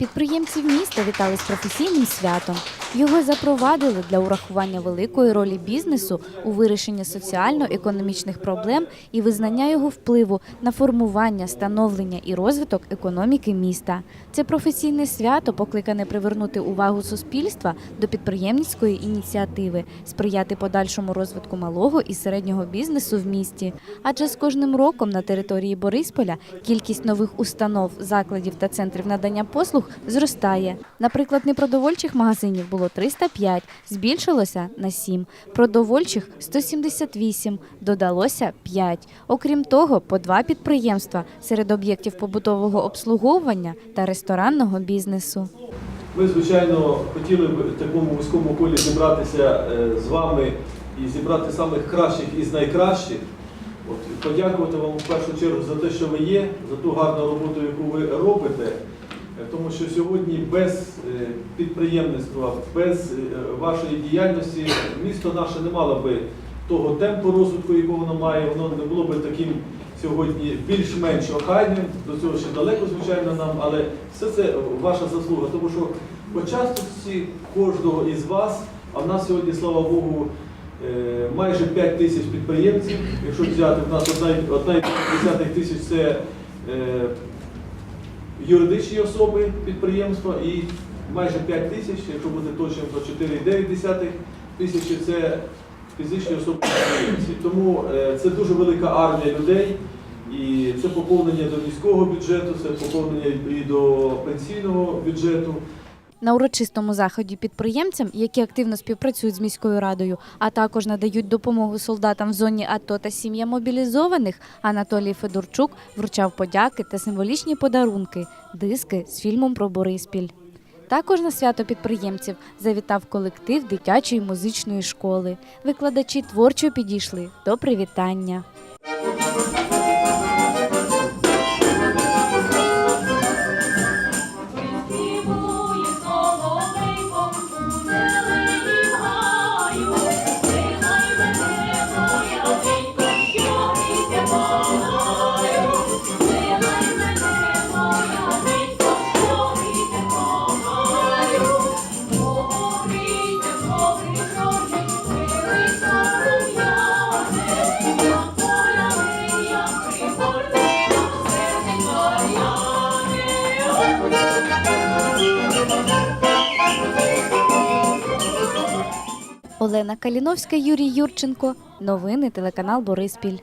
Підприємців міста вітали з професійним святом. Його запровадили для урахування великої ролі бізнесу у вирішенні соціально-економічних проблем і визнання його впливу на формування, становлення і розвиток економіки міста. Це професійне свято покликане привернути увагу суспільства до підприємницької ініціативи, сприяти подальшому розвитку малого і середнього бізнесу в місті. Адже з кожним роком на території Борисполя кількість нових установ, закладів та центрів надання послуг зростає. Наприклад, непродовольчих магазинів було 305, збільшилося на 7, продовольчих 178, додалося 5. Окрім того, по два підприємства серед об'єктів побутового обслуговування та ресторанного бізнесу. Ми, звичайно, хотіли б в такому вузькому колі зібратися е, з вами і зібрати самих кращих із найкращих. От, подякувати вам в першу чергу за те, що ви є, за ту гарну роботу, яку ви робите. Е, Тому що сьогодні без е, підприємництва, без е, вашої діяльності місто наше не мало би того темпу розвитку, якого воно має, воно не було би таким сьогодні більш-менш охайним. До цього ще далеко, звичайно, нам, але все це ваша заслуга, тому що по частості кожного із вас, а в нас сьогодні, слава Богу, майже 5 тисяч підприємців. Якщо взяти, в нас одна, одна із десятих тисяч це юридичні особи підприємства і майже 5 тисяч, якщо бути точним, то 4,9 тисячі це фізичні особи підприємці. Тому е, це дуже велика армія людей. І це поповнення до міського бюджету, це поповнення і до пенсійного бюджету. На урочистому заході підприємцям, які активно співпрацюють з міською радою, а також надають допомогу солдатам в зоні АТО та сім'ям мобілізованих, Анатолій Федорчук вручав подяки та символічні подарунки диски з фільмом про Бориспіль. Також на свято підприємців завітав колектив дитячої музичної школи. Викладачі творчо підійшли до привітання. Олена Каліновська, Юрій Юрченко. Новини телеканал Бориспіль.